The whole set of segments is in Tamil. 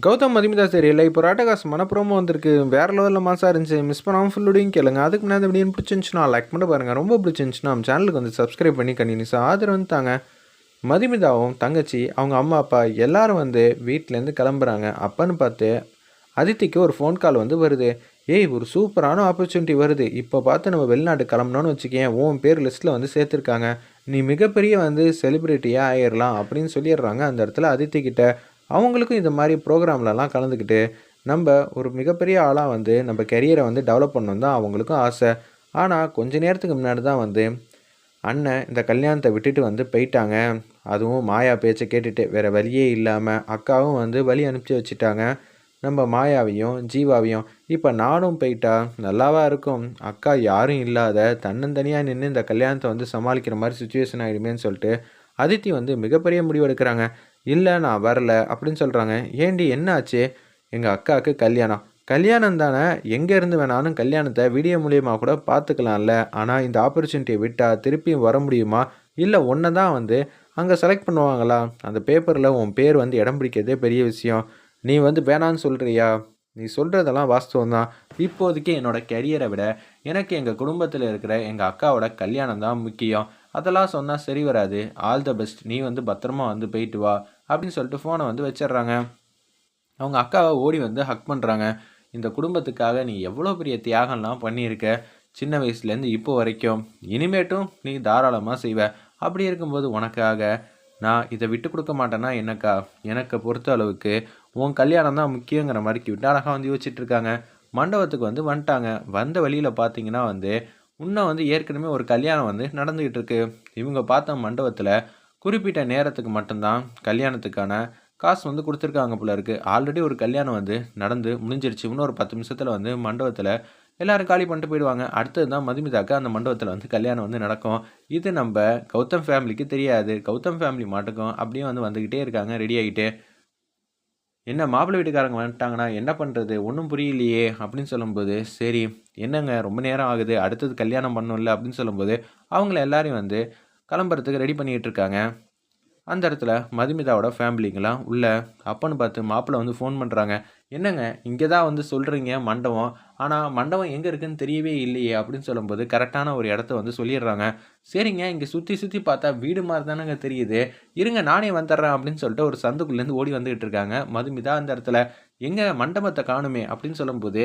கௌதம் மதுமிதா தெரியல இப்போ ராட்டகாஸ் மனப்புறமும் வந்திருக்கு. வேறு லெவலில் மாசாக இருந்துச்சு. மிஸ் பண்ணாமல் ஃபுல்லுடையும் கேளுங்க. அதுக்கு முன்னாடி அப்படின்னு பிடிச்சிருந்துச்சுன்னா லைக் பண்ணி பாருங்கள் ரொம்ப பிடிச்சிருந்துச்சுன்னா நம்ம சேனலுக்கு வந்து சப்ஸ்கிரைப் பண்ணி கண்டினியூஸாக ஆதரவு வந்து தாங்க. மதுமிதாவும் தங்கச்சி அவங்க அம்மா அப்பா எல்லாரும் வந்து வீட்டிலேருந்து கிளம்புறாங்க. அப்பன்னு பார்த்து அதித்திக்கு ஒரு ஃபோன் கால் வந்து வருது. ஏய் ஒரு சூப்பரான ஆப்பர்ச்சுனிட்டி வருது. இப்போ பார்த்து நம்ம வெளிநாட்டு கிளம்பணும்னு வச்சுக்கேன். உன் பேர் லிஸ்ட்டில் வந்து சேர்த்துருக்காங்க. நீ மிகப்பெரிய வந்து செலிப்ரிட்டியாக ஆயிடலாம் அப்படின்னு சொல்லிடுறாங்க அந்த இடத்துல அதித்தி கிட்ட அவங்களுக்கும் இந்த மாதிரி ப்ரோக்ராம்லலாம் கலந்துக்கிட்டு நம்ம ஒரு மிகப்பெரிய ஆளாக வந்து நம்ம கெரியரை வந்து டெவலப் பண்ணணும் தான் அவங்களுக்கும் ஆசை. ஆனால் கொஞ்ச நேரத்துக்கு முன்னாடி தான் வந்து அண்ணன் இந்த கல்யாணத்தை விட்டுட்டு வந்து போயிட்டாங்க. அதுவும் மாயா பேச்சை கேட்டுட்டு வேறு வழியே இல்லாமல் அக்காவும் வந்து வழி அனுப்பிச்சி வச்சுட்டாங்க. நம்ம மாயாவையும் ஜீவாவையும். இப்போ நானும் போயிட்டா நல்லாவா இருக்கும்? அக்கா யாரும் இல்லாத தன்னந்தனியாக நின்று இந்த கல்யாணத்தை வந்து சமாளிக்கிற மாதிரி சுச்சுவேஷன் ஆகிடுமேன்னு சொல்லிட்டு அதித்தி வந்து மிகப்பெரிய முடிவு எடுக்கிறாங்க. இல்லை நான் வரல அப்படின்னு சொல்கிறாங்க ஏண்டி என்ன ஆச்சு எங்கள் அக்காவுக்கு கல்யாணம். கல்யாணம் தானே? எங்கே இருந்து வேணாலும் கல்யாணத்தை வீடியோ மூலியமாக கூட பார்த்துக்கலாம்ல. ஆனால் இந்த ஆப்பர்ச்சுனிட்டியை விட்டால் திருப்பியும் வர முடியுமா? இல்லை ஒன்றை தான் வந்து அங்கே செலக்ட் பண்ணுவாங்களா? அந்த பேப்பரில் உன் பேர் வந்து இடம் பிடிக்கிறதே பெரிய விஷயம். நீ வந்து வேணான்னு சொல்கிறியா நீ சொல்கிறதெல்லாம் வாஸ்தவம் தான் இப்போதைக்கு என்னோடய கெரியரை விட எனக்கு எங்கள் குடும்பத்தில் இருக்கிற எங்கள் அக்காவோட கல்யாணம் தான் முக்கியம். அதெல்லாம் சொன்னால் சரி வராது. ஆல் த பெஸ்ட் நீ வந்து பத்திரமா வந்து போயிட்டு வா அப்படின்னு சொல்லிட்டு ஃபோனை வந்து வச்சிடுறாங்க. அவங்க அக்காவை ஓடி வந்து ஹக் பண்ணுறாங்க இந்த குடும்பத்துக்காக நீ எவ்வளோ பெரிய தியாகம்லாம் பண்ணியிருக்க? சின்ன வயசுலேருந்து இப்போ வரைக்கும். இனிமேட்டும் நீ தாராளமாக செய்வ. அப்படி இருக்கும்போது உனக்காக நான் இதை விட்டு கொடுக்க மாட்டேன்னா என்னக்கா? எனக்கு பொறுத்த அளவுக்கு உன் கல்யாணம் தான் முக்கியங்கிற மாதிரி கிட்ட அழகாக வந்து யோசிச்சுட்டு இருக்காங்க. மண்டபத்துக்கு வந்து வந்துட்டாங்க. வந்த வழியில் பார்த்தீங்கன்னா வந்து இன்னும் வந்து ஏற்கனவே ஒரு கல்யாணம் வந்து நடந்துக்கிட்டு இருக்கு. இவங்க பார்த்த மண்டபத்தில் குறிப்பிட்ட நேரத்துக்கு மட்டும்தான் கல்யாணத்துக்கான காசு வந்து கொடுத்துருக்காங்க போல இருக்குது ஆல்ரெடி ஒரு கல்யாணம் வந்து நடந்து முடிஞ்சிருச்சு. இன்னும் ஒரு பத்து நிமிஷத்தில் வந்து மண்டபத்தில் எல்லாரும் காலி பண்ணிட்டு போயிடுவாங்க. அடுத்தது தான் மதுமிதாக்கு அந்த மண்டபத்தில் வந்து கல்யாணம் வந்து நடக்கும். இது நம்ம கௌதம் ஃபேமிலிக்கு தெரியாது. கௌதம் ஃபேமிலி மாட்டுக்கும் அப்படியே வந்து வந்துக்கிட்டே இருக்காங்க. ரெடி ஆகிட்டு என்ன மாப்பிள்ளை வீட்டுக்காரங்க வந்துட்டாங்கன்னா என்ன பண்ணுறது ஒன்றும் புரியலையே அப்படின்னு சொல்லும்போது சரி என்னங்க ரொம்ப நேரம் ஆகுது அடுத்தது கல்யாணம் பண்ணணும்ல அப்படின்னு சொல்லும்போது அவங்கள எல்லாரையும் வந்து கிளம்புறதுக்கு ரெடி பண்ணிகிட்டு இருக்காங்க. அந்த இடத்துல மதுமிதாவோட ஃபேமிலிங்கெல்லாம் உள்ள. அப்பன்னு பார்த்து மாப்பிள்ளை வந்து ஃபோன் பண்ணுறாங்க என்னங்க இங்கே தான் வந்து சொல்கிறீங்க மண்டபம். ஆனால் மண்டபம் எங்கே இருக்குன்னு தெரியவே இல்லையே அப்படின்னு சொல்லும்போது கரெக்டான ஒரு இடத்த வந்து சொல்லிடுறாங்க. சரிங்க இங்கே சுற்றி சுற்றி பார்த்தா வீடு மாதிரி தானேங்க தெரியுது. இருங்க நானே வந்துடுறேன் அப்படின்னு சொல்லிட்டு ஒரு சந்துக்குள்ளேருந்து ஓடி வந்துகிட்டு இருக்காங்க. மதுமிதா அந்த இடத்துல எங்கே மண்டபத்தை காணுமே? அப்படின்னு சொல்லும்போது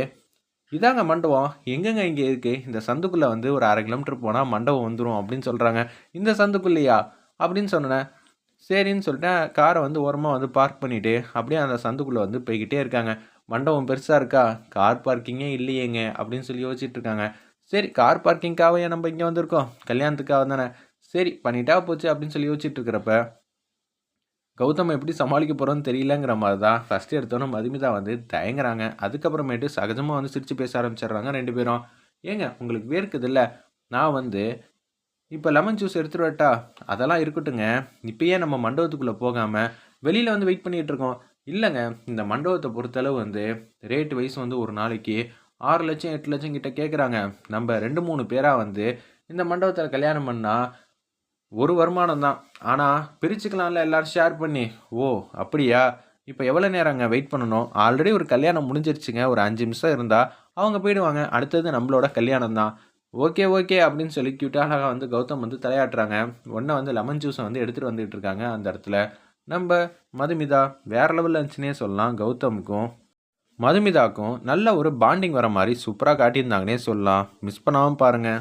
இதாங்க மண்டபம். எங்கெங்க இங்கே இருக்குது இந்த சந்துக்குள்ளே வந்து ஒரு அரை கிலோமீட்டர் போனால் மண்டபம் வந்துடும் அப்படின்னு சொல்கிறாங்க இந்த சந்துக்குள்ளேயா? அப்படின்னு சொன்னேன் சரின்னு சொல்லிட்டு காரை வந்து ஓரமாக வந்து பார்க் பண்ணிவிட்டு அப்படியே அந்த சந்துக்குள்ளே வந்து போய்கிட்டே இருக்காங்க. மண்டபம் பெருசாக இருக்கா? கார் பார்க்கிங்கே இல்லையேங்க அப்படின்னு சொல்லி யோசிச்சுட்டு இருக்காங்க. சரி கார் பார்க்கிங்காகவே நம்ம இங்கே வந்திருக்கோம். கல்யாணத்துக்காக தானே. சரி பண்ணிட்டா போச்சு அப்படின்னு சொல்லி யோசிச்சுட்டு இருக்கிறப்ப கௌதம் எப்படி சமாளிக்க போகிறோன்னு தெரியலங்கிற மாதிரி தான் ஃபஸ்ட்டு எடுத்தோன்னே மதுமிதா வந்து தயங்குறாங்க. அதுக்கப்புறமேட்டு சகஜமாக வந்து சிரித்து பேச ஆரம்பிச்சிடுறாங்க ரெண்டு பேரும். ஏங்க உங்களுக்கு வேர்க்குது இல்லை? நான் வந்து இப்போ லெமன் ஜூஸ் எடுத்துகிட்டு வரட்டா அதெல்லாம் இருக்கட்டுங்க. இப்பயே நம்ம மண்டபத்துக்குள்ளே போகாமல் வெளியில் வந்து வெயிட் பண்ணிகிட்டு இருக்கோம். இல்லைங்க இந்த மண்டபத்தை பொறுத்தளவு வந்து ரேட் வைஸ் வந்து ஒரு நாளைக்கு ஆறு லட்சம் எட்டு லட்சம் கிட்ட கேட்குறாங்க நம்ம ரெண்டு மூணு பேராக வந்து இந்த மண்டபத்தில் கல்யாணம் பண்ணால் ஒரு வருமானம் தான். ஆனால் பிரிச்சுக்கலாம்ல எல்லோரும் ஷேர் பண்ணி. ஓ அப்படியா? இப்போ எவ்வளோ நேரங்க வெயிட் பண்ணணும்? ஆல்ரெடி ஒரு கல்யாணம் முடிஞ்சிருச்சுங்க. ஒரு அஞ்சு நிமிஷம் இருந்தால் அவங்க போயிடுவாங்க. அடுத்தது நம்மளோட கல்யாணம் தான். ஓகே ஓகே அப்படின்னு சொல்லி க்யூட்டாக வந்து கௌதம் வந்து தலையாட்டுறாங்க. ஒன்றை வந்து லெமன் ஜூஸை வந்து எடுத்துகிட்டு வந்துகிட்டு இருக்காங்க அந்த இடத்துல. நம்ம மதுமிதா வேறு லெவலில் இருந்துச்சுன்னே சொல்லலாம். கௌதமுக்கும் மதுமிதாக்கும் நல்ல ஒரு பாண்டிங் வர மாதிரி சூப்பராக காட்டியிருந்தாங்கன்னே சொல்லலாம். மிஸ் பண்ணாமல் பாருங்கள்